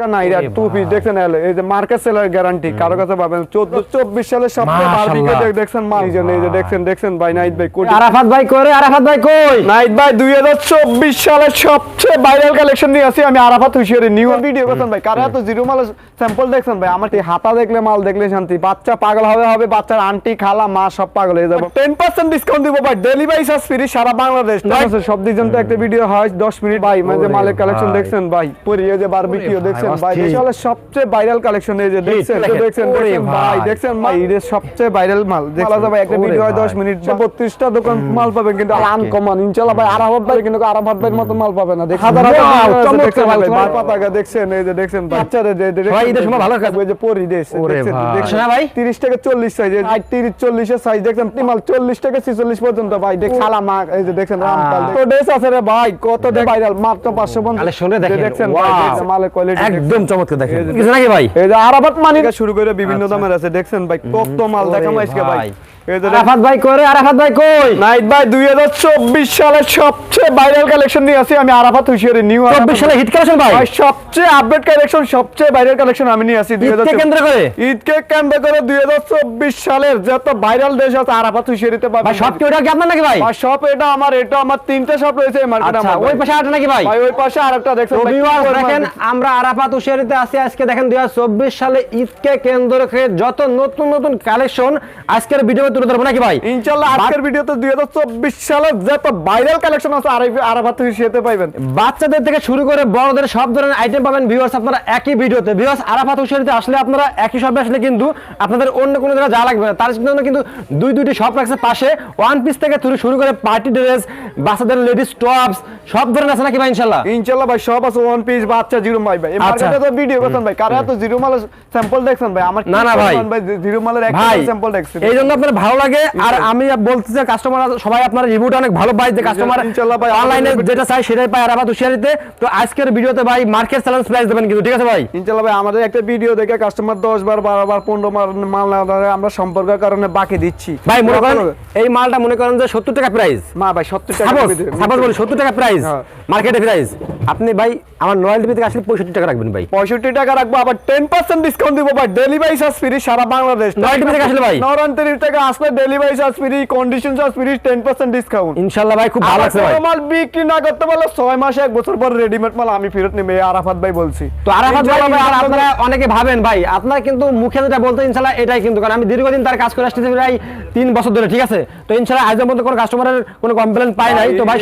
টাকা নাই রে টু পিস দেখছেন এই যে মার্কেট সেলার গ্যারান্টি কারও কাছে পাবেন। চোদ্দ চব্বিশ সালের সবচেয়ে বারবিকে। দেখছেন মা এই যে দেখছেন দেখছেন ভাই নাইট ভাই কোটি আরাফাত ভাই করে আরাফাত ভাই কই? নাইট ভাই দুই হাজার চব্বিশ সালের সবচেয়ে ভাইরাল কালেকশন নিয়ে আসি আমি আরাফাত হুশিয়ারি নিউ ভিডিও করছেন ভাই। কারা জিরো মাল স্যাম্পল দেখছেন ভাই? আমার হাতা দেখলে মাল দেখলে শান্তি। বাচ্চা পাগল হবে হবে বাচ্চার আন্টি খালা মা সব পাগল হয়ে যাবে। টেন পার্সেন্ট ডিসকাউন্ট দিব ভাই। ডেলিভারি চার্জ ফ্রি সারা বাংলাদেশ। সব দিন তো একটা ভিডিও হয় দশ মিনিট। ভাই মানে মালের কালেকশন দেখছেন ভাই যে বারবিকিও দেখছেন ভাই, সবচেয়ে ভাইরাল কালেকশন এই যে দেখছেন। দেখছেন ভাই। দেখছেন ভাই এর সবচেয়ে ভাইরাল মাল। দেখছেন ভাই একটা ভিডিও হয় দশ ভাই। মিনিট বত্রিশটা দোকান মাল পাবেন কিন্তু আনকমন। ইনশাল্লাহ ভাই আরাফাত ভাই কিন্তু আরাফাত ভাইয়ের মতো মাল পাবে না। হাজার হাজার Wow, দেখছেন ভাই ভাই, বার পাতাকা দেখছেন এই যে দেখছেন বাচ্চাদের যে- যে- ঈদের সময় ভালো কাজ- ওই যে পরি দেশ দেখছেন, ভাই। ভাই? 30 থেকে 40 সাইজ এই 30 40 এর সাইজ দেখছেন? মাল 40 থেকে 46 পর্যন্ত ভাই দেখ খালা মা এই যে দেখছেন রামপাল তো ড্রেস আছে রে ভাই কত দে ভাইরাল মাত্র 550 কালেকশনে দেখেন দেখছেন ভাই Wow. কোয়ালিটি একদম চমৎকার দেখেন। কিছু নাকি ভাই? এই যে আরাফাত মানি শুরু করে বিভিন্ন আচ্ছা। দামের আছে দেখছেন ভাই কত মাল ওরে দেখাম ভাই। আরাফাত ভাই করে আরাফাত ভাই কই? নাইট ভাই দুই হাজার চব্বিশ সালের সবচেয়ে ভাইরাল কালেকশন নিয়ে আসি আমি আরাফাত হুশিয়ারি নিউ চব্বিশ সালে হিট কালেকশন ভাই? ভাই সবচেয়ে আপডেট কালেকশন সবচেয়ে ভাইরাল কালেকশন আমি নিয়ে আসি দুই কেন্দ্র করে? ঈদকে কেন্দ্র করে দুই হাজার চব্বিশ সালের যত ভাইরাল দেশ আছে আরাফাত হুশিয়ারিতে ভাই সব কি ওটা কি আপনার নাকি ভাই? আর শপ এটা আমার এটা আমার তিনটা শপ রয়েছে এই মার্কেটে আমার ওই পাশে আরেকটা নাকি ভাই? ভাই ওই পাশে আরেকটা দেখছেন তো ভাই, কি viewers পরিমাণ দেখেন আমরা আরাফাত উশিয়ারিতে আছি। আজকে দেখেন দুই হাজার চব্বিশ সালে ঈদকে কেন্দ্র করে যত নতুন নতুন কালেকশন আজকের ভিডিও তুলে ধরবো নাকি ভাই? ইনশাল্লাহ আজকের ভিডিওতে দুই হাজার চব্বিশ সালের যত ভাইরাল কালেকশন আছে হুশিয়ারিতে পাইবেন। বাচ্চাদের থেকে শুরু করে বড়দের সব ধরনের আইটেম পাবেন ভিউয়ার্স আপনারা একই ভিডিওতে। ভিউয়ার্স আরাফাত আসলে আপনারা একই শপে আসলে কিন্তু আপনাদের অন্য কোনো জায়গায় যা লাগবে না। তার জন্য কিন্তু দুই দুইটি শপ রাখছে পাশে। ওয়ান পিস থেকে শুরু করে পার্টি ড্রেস বাচ্চাদের লেডিস টপস সব ধরনের আছে নাকি ভাই ইনশাল্লাহ? ইনশাল্লাহ ভাই সব আছে ওয়ান পিস বাচ্চা জিরো মাই ভাই আচ্ছা। মার্কেটে তো ভিডিও করছেন ভাই। কারা তো জিরো মালের স্যাম্পল দেখছেন ভাই? আমার না, না ভাই। ভাই জিরো মালের একটা স্যাম্পল দেখছেন এই জন্য আপনার ভালো লাগে। আর আমি বলতে চাই কাস্টমার সবাই আপনার রিভিউটা অনেক ভালো পাই যে কাস্টমার অনলাইনে যেটা চাই সেটাই পায়। আরাফাত হুশিয়ারিতে তো আজকের ভিডিওতে ভাই মার্কেট চ্যালেঞ্জ প্রাইস দেবেন কিন্তু ঠিক আছে ভাই? ইনশাল্লাহ ভাই আমাদের একটা ভিডিও দেখে কাস্টমার দশ বার বারো বার পনেরো বার মাল না আমরা সম্পর্কের কারণে বাকি দিচ্ছি। ভাই মনে করেন এই মালটা মনে করেন যে সত্তর টাকা প্রাইস মা ভাই সত্তর টাকা সাপোজ বলি সত্তর টাকা প্রাইস। মার্কেটে প্রাইস আপনি ভাই আমার নয়েল টিভি থেকে আসলে পঁয়ষট্টি টাকা রাখবেন ভাই। পঁয়ষট্টি টাকা রাখব আবার টেন পার্সেন্ট ডিসকাউন্ট দিব ভাই। ডেলিভারি চার্জ ফ্রি সারা বাংলাদেশ। নয়টি থেকে আসলে ভাই? নরান্তরির থেকে আসলে delivery charge free condition charge free ten percent discount ইনশাল্লাহ ভাই খুব ভালো লাগছে ভাই। মাল বিক্রি না করতে পারলে মাসে এক বছর পর রেডিমেড মাল আমি ফেরত নেবে আরাফাত ভাই বলছি। তো আরাফাত ভাই আর আপনারা অনেকে ভাবেন ভাই আপনারা কিন্তু মুখে যেটা বলতে এটাই কিন্তু কারণ আমি দীর্ঘদিন তার কাজ করে আসতেছি প্রায় বছর ধরে ঠিক আছে? তো ইনশাল্লাহ আজ পর্যন্ত কোনো কাস্টমারের কোনো কমপ্লেন পাই নাই তো ভাই।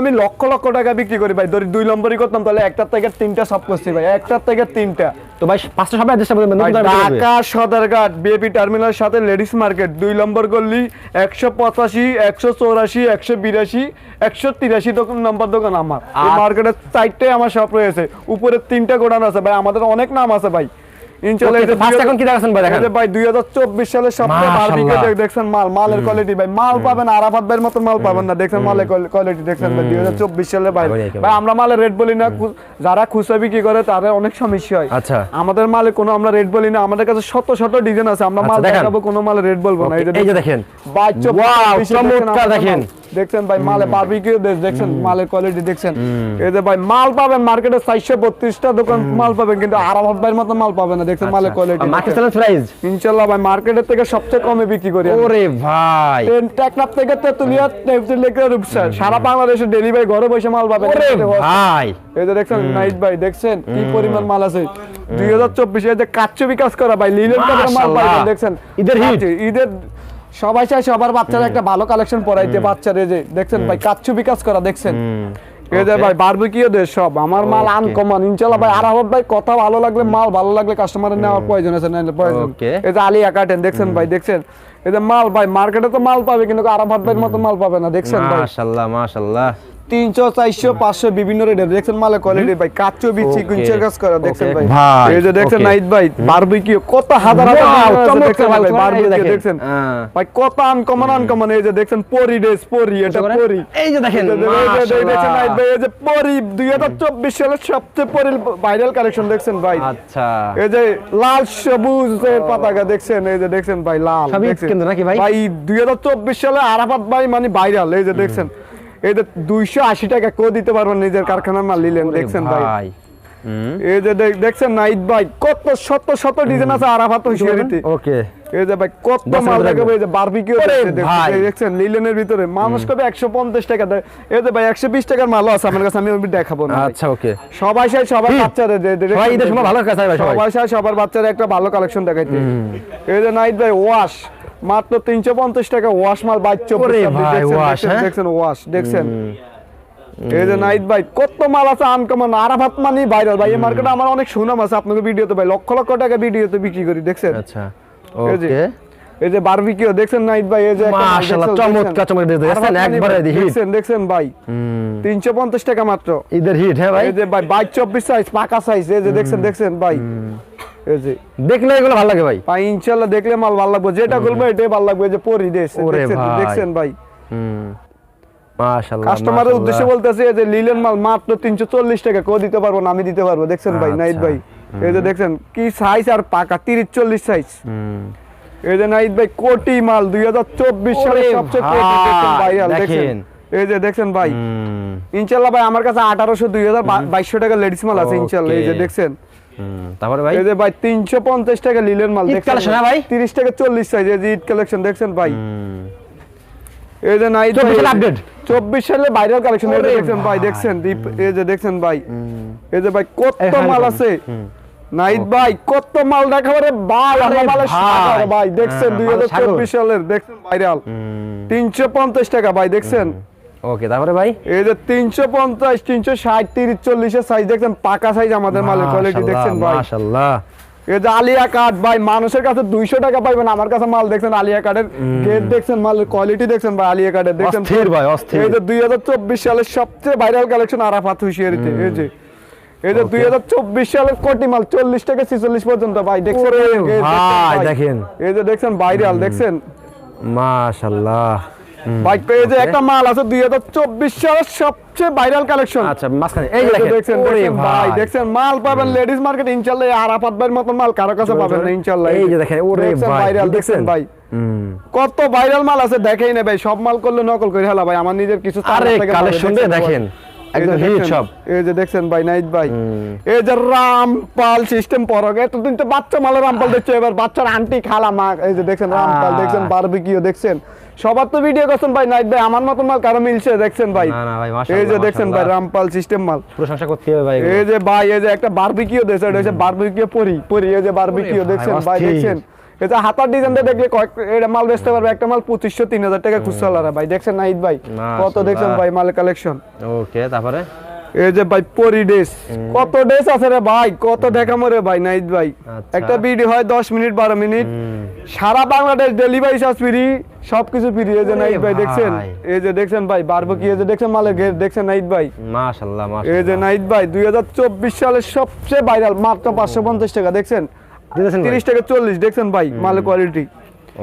আমি লক্ষ লক্ষ টাকা বিক্রি করি ভাই ধরি দুই নম্বরই করতাম তাহলে একটার থেকে তিনটা সব করছি ভাই একটার থেকে তিনটা। তো ভাই পাঁচটা সবাই বিক্রি করবে। ঢাকা সদরঘাট বিএপি টার্মিনাল সাথে লেডিস মার্কেট দুই নম্বর গল্লি একশো পঁচাশি একশো চৌরাশি একশো বিরাশি একশো তিরাশি দোকান নম্বর দোকান আমার। মার্কেটের চারটে আমার শপ রয়েছে। উপরে তিনটা গোডাউন আছে। ভাই আমাদের অনেক নাম আছে ভাই। ইনশাল্লাহ Okay, তো first এখন কি দেখাচ্ছেন ভাই দেখান? ভাই 2024 সালের সবচেয়ে বারবিকে দেখছেন মাল মালের কোয়ালিটি ভাই। মাল পাবেন আরাফাত ভাইয়ের মতো মাল পাবেন না। দেখছেন মালের কোয়ালিটি দেখছেন ভাই 2024 সালে ভাই। একেবারে, একেবারে। ভাই আমরা মালের রেট বলি না যারা খুচরা বিক্রি করে তাদের অনেক সমস্যা হয়। আচ্ছা। আমাদের মালে কোনো আমরা রেট বলি না আমাদের কাছে শত শত ডিজাইন আছে আমরা আচ্ছা, মাল দেখাবো কোনো মালের রেট বলব না। এই যে দেখেন ভাই চমৎকার দেখেন। দেখছেন ভাই মালে বারবিকিউ দেখছেন? মালের কোয়ালিটি দেখছেন? এই যে ভাই মাল পাবেন মার্কেটে 432টা দোকান মাল পাবেন কিন্তু আরাফাত ভাইয়ের মতো মাল পাবেন না দেখছেন মালের কোয়ালিটি মার্কেট চ্যালেঞ্জ প্রাইস ইনশাল্লাহ ভাই মার্কেটের থেকে সবচেয়ে কমে বিক্রি করি ওরে ভাই। টেকনাফ থেকে তেতুলিয়া তেতুল লেকে রূপসা। সারা বাংলাদেশে ডেলিভারি ঘরে বসে মাল পাবেন। ওরে ভাই। এই যে দেখছেন নাইট ভাই দেখছেন? কি পরিমাণ মাল আছে? দুই হাজার চব্বিশে যে কাচ্চ বিকাশ করা ভাই লিলেন কাপড়ের মাল। পাইবেন দেখছেন? ঈদের। আচ্ছা, ঈদের সবাই চাই সবার বাচ্চারা একটা ভালো কালেকশন পড়াইতে বাচ্চারে যে দেখছেন ভাই কাচ্চু বিকাশ করা দেখছেন? এই যে Okay. ভাই বারবিকিও দেশ সব আমার মাল আনকমন ইনশাল্লাহ ভাই আরাফত ভাই কথা ভালো লাগলে মাল ভালো লাগলে কাস্টমারের নেওয়ার প্রয়োজন আছে না প্রয়োজন। এই যে আলিয়া কাটেন দেখছেন ভাই দেখছেন? এই যে মাল ভাই মার্কেটে তো মাল পাবে কিন্তু আরাফত ভাইয়ের মতো মাল পাবে না দেখছেন ভাই? মাশাআল্লাহ মাশাআল্লাহ। তিনশো চারশো পাঁচশো বিভিন্ন রেটের দেখছেন মালের কোয়ালিটি ভাই কাচ্চো বিচি. কুঞ্চের কাজ করা দেখছেন ভাই এই যে দেখছেন নাইট ভাই বারবিকিউ কত হাজার হাজার দেখছেন ভাই, বারবিকিউ দেখছেন হ্যাঁ। কত আনকমন আনকমন এই যে দেখছেন পরি ড্রেস পরি এটা পরি এই যে দেখেন দেখছেন নাইট ভাই এই যে পরি দুই হাজার চব্বিশ সালের সবচেয়ে পরি ভাইরাল কালেকশন দেখছেন ভাই আচ্ছা এই যে লাল সবুজের পতাকা দেখছেন এই যে দেখছেন ভাই লাল দেখছেন। নাকি ভাই? ভাই দুই হাজার চব্বিশ সালে আরাফাত ভাই মানে ভাইরাল এই যে দেখছেন এই দুইশো আশি টাকা কেউ দিতে পারবেন নিজের কারখানার মাল নিলেন দেখছেন ভাই? এই যে দেখ- দেখছেন নাইট ভাই কত শত শত ডিজাইন আছে আরাফাত হুঁশিয়ারিতে ওকে। এই যে ভাই কত মাল মিনিট দেখাবো এই যে বারবিকিউ দেখছেন লিলেনের ভিতরে। মানুষ কবে একশো পঞ্চাশ টাকা দেয়? এই যে ভাই একশো বিশ টাকার মালও আছে আমার কাছে আমি ওই দেখাবো না আচ্ছা ওকে। সবাই চাই সবার। বাচ্চাদের ঈদের সময় ভালো কাজ ভাই সবাই। চাই সবার বাচ্চাদের একটা ভালো কালেকশন দেখাইতে। এই যে নাইট ভাই ওয়াশ মাত্র তিনশো পঞ্চাশ টাকা ওয়াশ মাল ভাই, wash, হ্যাঁ? দেখছেন ওয়াশ দেখছেন? এই যে নাইট ভাই কত মাল আছে আনকমন আরাফাত মানি ভাইরাল ভাই এই মার্কেটে আমার অনেক সুনাম আছে আপনাকে ভিডিওতে ভাই লক্ষ লক্ষ টাকা ভিডিওতে বিক্রি করি দেখছেন? আচ্ছা এই যে, ওকে। এই যে বারবিকিউ দেখছেন নাইট ভাই এই যে মাশাআল্লাহ, দেখছেন, চমৎকার চমৎকার দেখছেন, একবারে ভাই, দেখছেন দেখছেন ভাই তিনশো পঞ্চাশ টাকা মাত্র। হিট হ্যাঁ ভাই? এই যে ভাই বাইশ চব্বিশ সাইজ পাকা সাইজ এই যে দেখছেন দেখছেন ভাই। দেখলে এগুলো ভালো লাগে ভাই। ভাই ইনশাল্লাহ দেখলে মাল ভালো লাগবে। যেটা করবে এটাই ভালো লাগবে এই যে পরি দেখছেন ভাই। হুম। কাস্টমারের উদ্দেশ্যে বলতেছে যে লিলেন মাল মাত্র তিনশো চল্লিশ টাকা কেউ দিতে পারব না আমি দিতে পারব। দেখছেন ভাই আচ্ছা। নাইট ভাই? এই যে দেখছেন কি সাইজ আর পাকা তিরিশ চল্লিশ সাইজ এই যে নাইট ভাই কোটি মাল দুই হাজার চব্বিশ সালে সবচেয়ে দেখেন। এই যে দেখছেন ভাই। ইনশাল্লাহ ভাই আমার কাছে আঠারোশো দুই হাজার বাইশশো টাকা লেডিস মাল আছে ইনশাল্লাহ এই যে দেখছেন। তারপরে ভাই? এই যে ভাই তিনশো পঞ্চাশ টাকা লিলেন মাল দেখছেন হ্যাঁ ভাই? তিরিশ টাকা চল্লিশ সাইজ এই যে ঈদ কালেকশন দেখছেন ভাই? এই যে নাইট 24 সালে ভাইরাল কালেকশন এই দেখছেন ভাই। দেখছেন এই যে দেখছেন ভাই? এই যে ভাই কত মাল আছে। নাইট ভাই কত মাল দেখাবো রে ভাই। দেখছেন হ্যাঁ, দুই মালের হাজার চব্বিশ সালের দেখছেন ভাইরাল হুম। তিনশো পঞ্চাশ টাকা ভাই দেখছেন? ওকে তারপরে ভাই? এই যে তিনশো পঞ্চাশ তিনশো ষাট তিরিশ সাইজ দেখছেন পাকা সাইজ আমাদের মালের কোয়ালিটি দেখছেন ভাই। মাশাআল্লাহ এই যে আলিয়া কাঠ ভাই মানুষের কাছে দুইশো টাকা পাইবেন আমার কাছে মাল দেখছেন আলিয়া কাঠের গেট দেখছেন মালের কোয়ালিটি দেখছেন ভাই আলিয়া কাঠের দেখছেন অস্থির ভাই অস্থির। এই যে দুই হাজার চব্বিশ সালের সবচেয়ে ভাইরাল কালেকশন আরাফাত হুশিয়ারিতে এই যে। এই যে দুই হাজার চব্বিশ সালের কোটি মাল চল্লিশ থেকে ছিচল্লিশ পর্যন্ত ভাই দেখছেন ভাই, দেখেন। এই যে দেখছেন ভাইরাল দেখছেন? মাশাআল্লাহ যে একটা মাল আছে দুই হাজার চব্বিশ সালের সবচেয়ে ভাইরাল কালেকশন আচ্ছা মাসখানে এই দেখেন। ওরে ভাই দেখেন মাল পাবেন লেডিস মার্কেট ইনশাআল্লাহ আর আরাফাত ভাইয়ের মতো মাল কারও কাছে পাবেন না ইনশাআল্লাহ এই যে দেখেন, ওরে ভাই, ভাইরাল দেখছেন? ভাই। কত ভাইরাল মাল আছে দেখেই না ভাই সব মাল করলে নকল করে হেলা ভাই আমার নিজের কিছু আরে কালেকশন দেখেন। একদম হিট দেখছেন, সব। এই যে দেখছেন ভাই নাইট ভাই। এই যে রামপাল সিস্টেম পরগে এতদিন তো বাচ্চা মালের রামপাল দেখছ এবার বাচ্চার আন্টি খালা মা এই যে দেখছেন রামপাল দেখছেন বারবিকিও দেখছেন? সবার তো ভিডিও করছেন ভাই নাইট ভাই আমার মতন মাল কারও মিলছে দেখছেন ভাই? এই যে দেখছেন ভাই রামপাল সিস্টেম মাল। প্রশংসা করতে হবে ভাই এই যে ভাই এই যে একটা বারবিকিও দিয়েছে এটা হচ্ছে বারবিকিও পরি পরি এই যে বারবিকিও দেখছেন ভাই দেখছেন? যে হাতার ডিজাইনটা দেখলে কয়েক এটা মাল বেচতে পারবে। একটা মাল পঁচিশশো তিন হাজার টাকা খুচরা ভাই। দেখছেন নাইট ভাই? কত দেখছেন ভাই মালের কালেকশন ওকে তারপরে? এই যে ভাই পরি ড্রেস। কত ড্রেস আছে রে ভাই? কত দেখামো রে ভাই নাইট ভাই? আচ্ছা। একটা ভিডিও হয় দশ মিনিট বারো মিনিট। সারা বাংলাদেশ ডেলিভারি চার্জ ফ্রি সবকিছু ফ্রি এই যে নাইট ভাই দেখছেন? এই যে দেখছেন ভাই বারবো কি এই যে দেখছেন মালের গেট দেখছেন নাইট ভাই? মাশাআল্লাহ এই যে নাইট ভাই দুই হাজার চব্বিশ সালের সবচেয়ে ভাইরাল মাত্র পাঁচশো পঞ্চাশ টাকা দেখছেন? তিরিশ টাকা চল্লিশ দেখছেন ভাই মালের কোয়ালিটি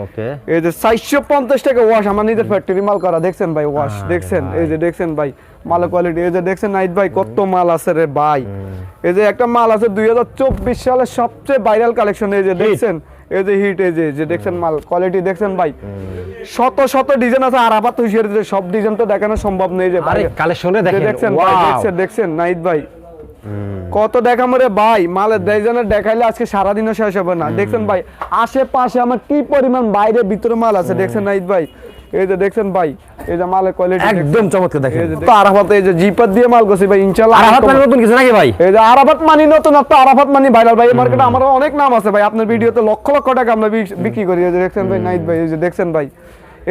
ওকে। এই যে চারশো পঞ্চাশ টাকা ওয়াশ আমার নিজের ফ্যাক্টরি মাল করা দেখছেন ভাই ওয়াশ দেখছেন এই যে দেখছেন ভাই মালের কোয়ালিটি এই যে দেখছেন নাইট ভাই কত মাল আছে রে ভাই। এই যে একটা মাল আছে দুই হাজার চব্বিশ সালের সবচেয়ে ভাইরাল কালেকশন এই যে দেখছেন এই যে হিট এই যে যে দেখছেন মাল কোয়ালিটি দেখছেন ভাই। শত শত ডিজাইন আছে আর আপাতত হুঁশিয়ারি সব ডিজাইন তো দেখানো সম্ভব নেই যে আরে কালেকশনে দেখেন দেখছেন ভাই দেখছেন দেখছেন নাইট ভাই। কত দেখামো রে ভাই? মালের ডিজাইনের দেখাইলে আজকে সারাদিনও শেষ হবে না। দেখছেন ভাই আশেপাশে আমার কি পরিমাণ বাইরে ভিতরে মাল আছে? দেখছেন নাইট ভাই? এই যে দেখছেন ভাই এই যে মালের কোয়ালিটি একদম চমৎকার দেখেন। তো আরাফাত এই যে জিপাত দিয়ে মাল করছি ভাই ইনশাআল্লাহ আর হাত মানে নতুন কিছু নাকি ভাই? এই যে আরাফাত মানি নতুন তো আরাফাত মানি ভাইরাল ভাই এই মার্কেটে আমার অনেক নাম আছে ভাই। আপনার ভিডিওতে লক্ষ লক্ষ টাকা আমরা বিক্রি করি। এই যে দেখছেন ভাই নাইট ভাই এই যে দেখছেন ভাই।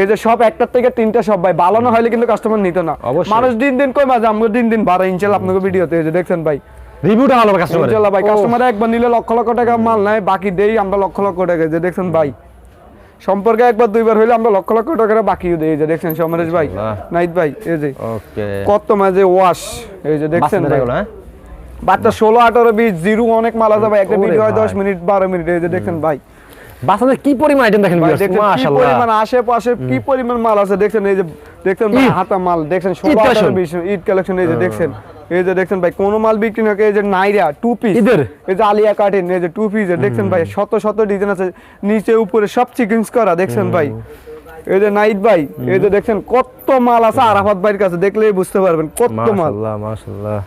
এই যে সব একটার থেকে তিনটা সব ভাই ভালো না হলে কিন্তু কাস্টমার নিত না। মানুষ দিন দিন কই মাঝে আমরা দিন দিন বাড়াই ইনশাআল্লাহ আপনাকে ভিডিওতে এই যে দেখছেন ভাই। রিভিউটা ভালো কাস্টমার ইনশাআল্লাহ ভাই কাস্টমার একবার নিলে লক্ষ লক্ষ টাকা মাল নাই বাকি দেই আমরা লক্ষ লক্ষ টাকা যে দেখছেন ভাই। সম্পর্কে একবার দুইবার হইলে আমরা লক্ষ লক্ষ টাকা বাকিও দেই যে দেখছেন সমরেশ ভাই। নাইট ভাই এই যে। ওকে। কত মাঝে ওয়াশ এই যে দেখছেন ভাই। হ্যাঁ? বাচ্চা ষোলো আঠারো বিশ জিরো অনেক মাল আছে ভাই একটা ভিডিও হয় দশ মিনিট বারো মিনিট এই যে দেখছেন ভাই। বাচ্চাদের কি পরিমাণ আইটেম দেখেন মাশাআল্লাহ। পরিমাণ আশেপাশে কি পরিমাণ মাল আছে দেখছেন এই যে ঈদ। হাতা মাল ঈদ কালেকশন এই যে দেখছেন এই যে দেখছেন ভাই কোনো মাল বিক্রি না এই যে নাইরা টু পিস? এই যে আলিয়া কাটেন এই যে টু পিস দেখছেন ভাই শত শত ডিজাইন আছে নিচে উপরে সব চিকেন্স করা দেখছেন ভাই। এই যে নাইট ভাই এই যে দেখছেন কত মাল আছে আরাফাত ভাইয়ের কাছে দেখলেই বুঝতে পারবেন কত মাল। মাশাআল্লাহ মাশাআল্লাহ।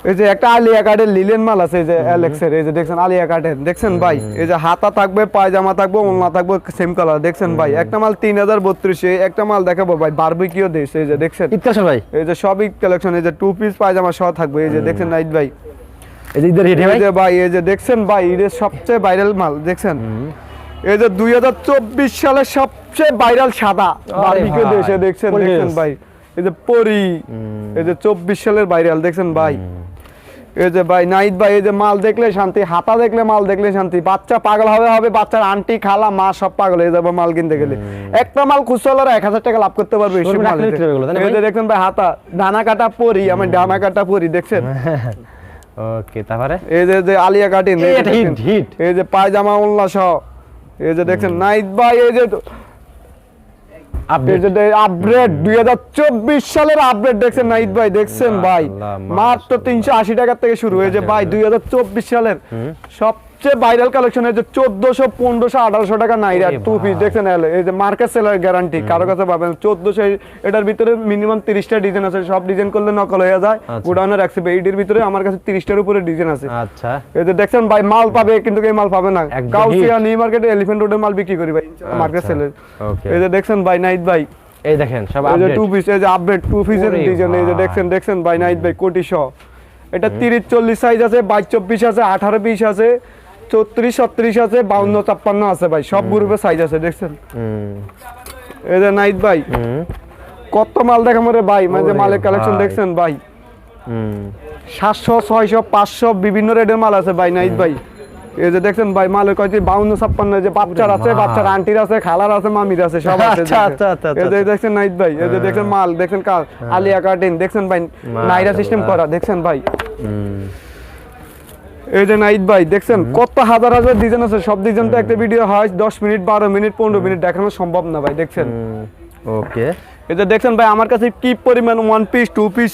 এই যে একটা আলিয়া কার্ডের লিলেন মাল আছে এই যে অ্যালেক্সের এই যে দেখছেন আলিয়া কার্ডের দেখছেন ভাই এই যে হাতা থাকবে পায়জামা থাকবে ওলনা থাকবে সেম কালার দেখছেন ভাই একটা মাল তিন হাজার বত্রিশে একটা মাল দেখাবো ভাই বারবিকিও দেশ এই যে দেখছেন ভাই এই যে সবই কালেকশন এই যে টু পিস পায়জামা সহ থাকবে এই যে দেখছেন নাইট ভাই এই যে ভাই এই যে দেখছেন ভাই এর সবচেয়ে ভাইরাল মাল দেখছেন এই যে দুই হাজার চব্বিশ সালের সবচেয়ে ভাইরাল সাদা বারবিকিও দেশে দেখছেন দেখছেন ভাই এই যে পরি এই যে চব্বিশ সালের ভাইরাল দেখছেন ভাই এই যে ভাই নাইট ভাই এই যে মাল দেখলে শান্তি হাতা দেখলে মাল দেখলে শান্তি। বাচ্চা পাগল হবে হবে বাচ্চার আন্টি খালা মা সব পাগল হয়ে যাবে মাল কিনতে গেলে। একটা মাল খুচরা এক হাজার টাকা লাভ করতে পারবে এই যে? দেখছেন ভাই হাতা ডানা কাটা পরি আমার ডানা কাটা পরি দেখছেন? ওকে তারপরে? এই যে যে আলিয়া কাটিন এই যে পায়জামা উল্লা সহ। এই যে দেখছেন নাইট ভাই এই যে আপডেট। যদি আপডেট দুই হাজার চব্বিশ সালের আপডেট দেখছেন নাইট ভাই দেখছেন ভাই। মাত্র তিনশো আশি টাকার থেকে শুরু হয়েছে ভাই দুই হাজার চব্বিশ সালের। সবচেয়ে ভাইরাল কালেকশন হয়েছে চোদ্দশো পনেরোশো আঠারোশো টাকা নাইরা টু পিস দেখছেন এই যে মার্কেট সেলার গ্যারান্টি কারও কাছে পাবেন চোদ্দশো এটার ভিতরে মিনিমাম তিরিশটা ডিজাইন আছে। সব ডিজাইন করলে নকল হয়ে যায় আচ্ছা। গোডাউনে রাখছে। এইটির ভিতরে আমার কাছে তিরিশটার উপরে ডিজাইন আছে। আচ্ছা। এই যে দেখছেন ভাই মাল পাবে কিন্তু এই মাল পাবে না। কাউসিয়া নিউ মার্কেটে এলিফ্যান্ট রোডের মাল বিক্রি করি ভাই মার্কেট আচ্ছা, সেলের এই যে দেখছেন ভাই নাইট ভাই। এই দেখেন সব আপডেট এই যে টু পিস এই যে আপডেট টু পিসের ওরে ডিজাইন এই যে দেখছেন দেখছেন ভাই নাইট ভাই কোটি শ। এটা তিরিশ চল্লিশ সাইজ আছে বাইশ চব্বিশ আছে আঠারো পিস আছে। চৌত্রিশ ছত্রিশ আছে বাউন্ন ছাপ্পান্ন আছে ভাই। সব গ্রুপের সাইজ আছে দেখছেন? এই যে নাইট ভাই কত মাল দেখাম রে ভাই? মানে মালের কালেকশন দেখছেন ভাই? সাতশো ছয়শো পাঁচশো বিভিন্ন রেটের মাল আছে ভাই নাইট ভাই। এই যে দেখছেন ভাই মালের কয়েকটি বাউন্ন ছাপ্পান্ন যে বাচ্চার আছে বাচ্চার আন্টির আছে খালার আছে মামির আছে সব আছে আচ্ছা, দেখছেন। আচ্ছা, আচ্ছা, এই যে। দেখছেন নাইট ভাই এই যে দেখছেন মাল দেখছেন কার? আলিয়া কার্টিন দেখছেন ভাই নাইরা সিস্টেম করা দেখছেন ভাই। এই যে নাইট ভাই দেখছেন? কত হাজার হাজার ডিজাইন আছে। সব ডিজাইন তো একটা ভিডিও হয় দশ মিনিট বারো মিনিট পনেরো মিনিট দেখানো সম্ভব না ভাই দেখছেন? ওকে। এটা দেখছেন ভাই আমার কাছে কি পরিমাণ ওয়ান পিস টু পিস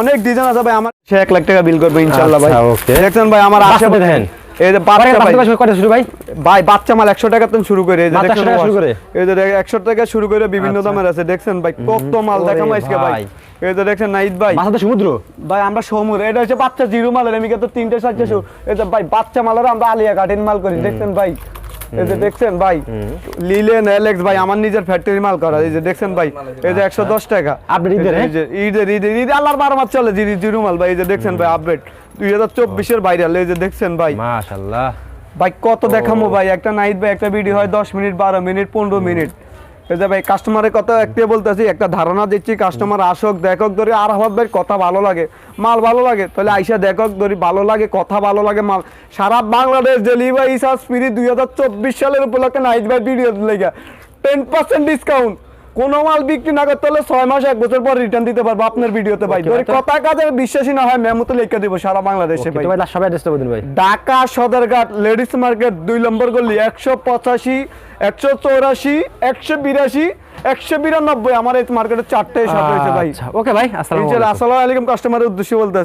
অনেক ডিজাইন আছে ভাই আমার সে এক লাখ টাকা বিল করবে ইনশাল্লাহ ভাই। আচ্ছা, দেখছেন ভাই আমার আশেপাশে দেখেন। এই যে বাচ্চা কত শুরু ভাই ভাই বাচ্চা মাল একশো টাকা থেকে শুরু করে এই যে 100 টাকা শুরু করে? এই যে একশো টাকা শুরু করে বিভিন্ন আচ্ছা। দামের আছে দেখছেন ভাই কত মাল ওরে দেখাম ভাই ভাই। এই যে দেখছেন নাইট ভাই মাথাতে সমুদ্র ভাই আমরা সমুদ্র এটা হচ্ছে বাচ্চা জিরো মালের আমি তো তিনটে চারটে শু এই যে ভাই বাচ্চা মালের আমরা আলিয়া মাল করি দেখছেন ভাই এই যে দেখছেন ভাই লিলেন অ্যালেক্স ভাই আমার নিজের ফ্যাক্টরি মাল করা এই যে দেখছেন ভাই এই যে একশো দশ টাকা আপডেট ঈদের, এই ঈদের ঈদের আল্লাহর বারো মাস চলে জিরো মাল ভাই এই যে দেখছেন ভাই আপডেট দুই হাজার চব্বিশের ভাইরাল এই যে দেখছেন ভাই। মাশাআল্লাহ। ভাই কত দেখামো ভাই একটা নাইট ভাই একটা ভিডিও হয় দশ মিনিট বারো মিনিট পনেরো মিনিট। এই যে ভাই কাস্টমারের কথা একটা বলতেছি একটা ধারণা দিচ্ছি কাস্টমার আসক দেখক ধরে আর হওয়ার ভাই কথা ভালো লাগে মাল ভালো লাগে তাহলে আইসা দেখক ধরি ভালো লাগে কথা ভালো লাগে মাল। সারা বাংলাদেশ ডেলিভারি সার স্পিরিট দুই হাজার চব্বিশ সালের উপলক্ষে নাইট ভাই ভিডিও লেগে। টেন পার্সেন্ট ডিসকাউন্ট কোনো মাল বিক্রি না করতে হলে ছয় মাস এক বছর পর রিটার্ন দিতে পারব আপনার ভিডিওতে ভাই। ধরি তো- কথা কাজে বিশ্বাসী না হয় মেমো তো লিখে দিব সারা বাংলাদেশে ভাই। ভাই সবাই অ্যাড্রেসটা বলে দিন ভাই। ঢাকা সদরঘাট লেডিস মার্কেট দুই নম্বর গলি একশো পঁচাশি একশো চৌরাশি একশো বিরাশি একশো বিরানব্বই। আমার এই মার্কেটের চারটে শপ রয়েছে ভাই। আচ্ছা ওকে ভাই আসসালামু আলাইকুম। কাস্টমারের উদ্দেশ্যে বলতেছি।